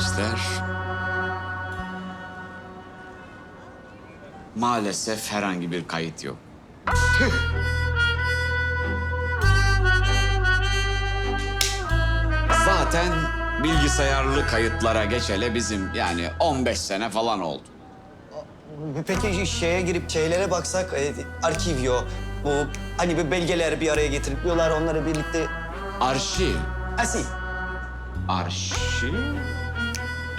denizler maalesef herhangi bir kayıt yok. Tüh! Zaten bilgisayarlı kayıtlara geçele bizim yani 15 sene falan oldu. Peki şeye girip şeylere baksak, e, arkivyo, bu hani bir belgeler bir araya getirip diyorlar onları birlikte... Arşiv. Asi. Arşiv?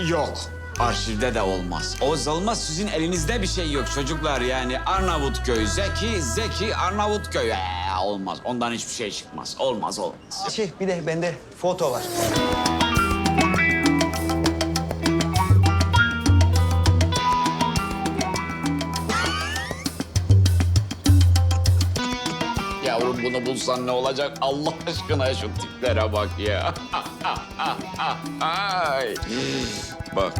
Yok. Arşivde de olmaz. O olmaz sizin elinizde bir şey yok çocuklar yani Arnavutköy, Zeki, Zeki, Arnavutköy. Ee, olmaz. Ondan hiçbir şey çıkmaz. Olmaz olmaz. Şey bir de bende foto var. Yavrum bunu bulsan ne olacak? Allah aşkına şu tiplere bak ya. Ay. Bak,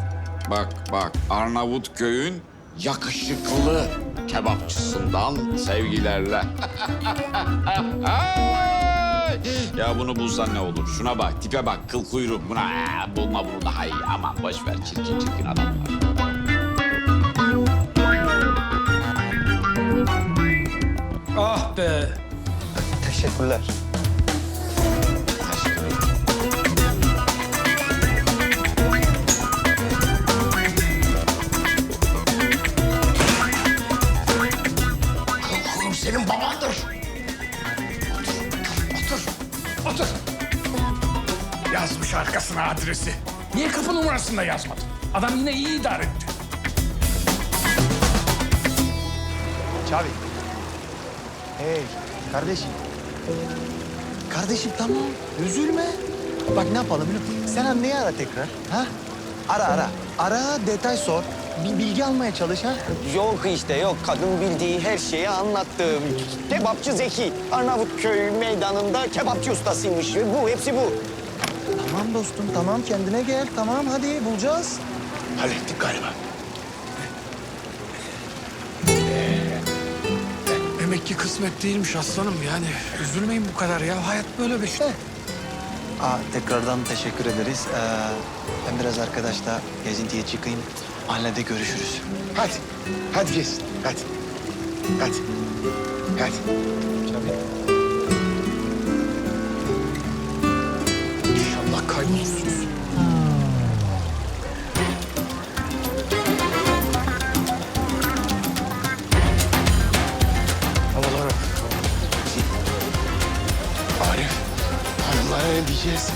bak, bak. Arnavutköy'ün yakışıklı kebapçısından sevgilerle. Ya bunu bulsan ne olur? Şuna bak, tipe bak, kıl kuyruk. Buna bulma bunu daha iyi. Aman boş ver, çirkin çirkin adamlar. Ah be. Teşekkürler. Senin babandır. Otur, otur, otur. Yazmış arkasına adresi. Niye kapı numarasını da yazmadın? Adam yine iyi idare etti. Çavi. Hey kardeşim. Kardeşim tamam üzülme. Bak ne yapalım biliyor musun? Sen anneyi ara tekrar. Ha? Ara ara. Ara detay sor. Bir bilgi almaya çalış ha. Yok işte yok. Kadın bildiği her şeyi anlattım. Kebapçı Zeki. Arnavutköy meydanında kebapçı ustasıymış. Bu, hepsi bu. Tamam dostum tamam kendine gel. Tamam hadi bulacağız. Hallettik galiba. Demek ki kısmet değilmiş aslanım yani. Üzülmeyin bu kadar ya. Hayat böyle bir şey. Aa, tekrardan teşekkür ederiz. Ee, ben biraz arkadaşla gezintiye çıkayım. Mahallede görüşürüz. Hadi. Hadi gelsin. Hadi. Hadi. Hadi. İnşallah diyeceğiz?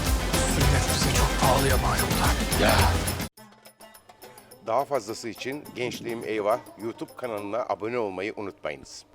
Sünnet bize çok pahalıya mal oldu. Ya. Daha fazlası için Gençliğim Eyvah YouTube kanalına abone olmayı unutmayınız.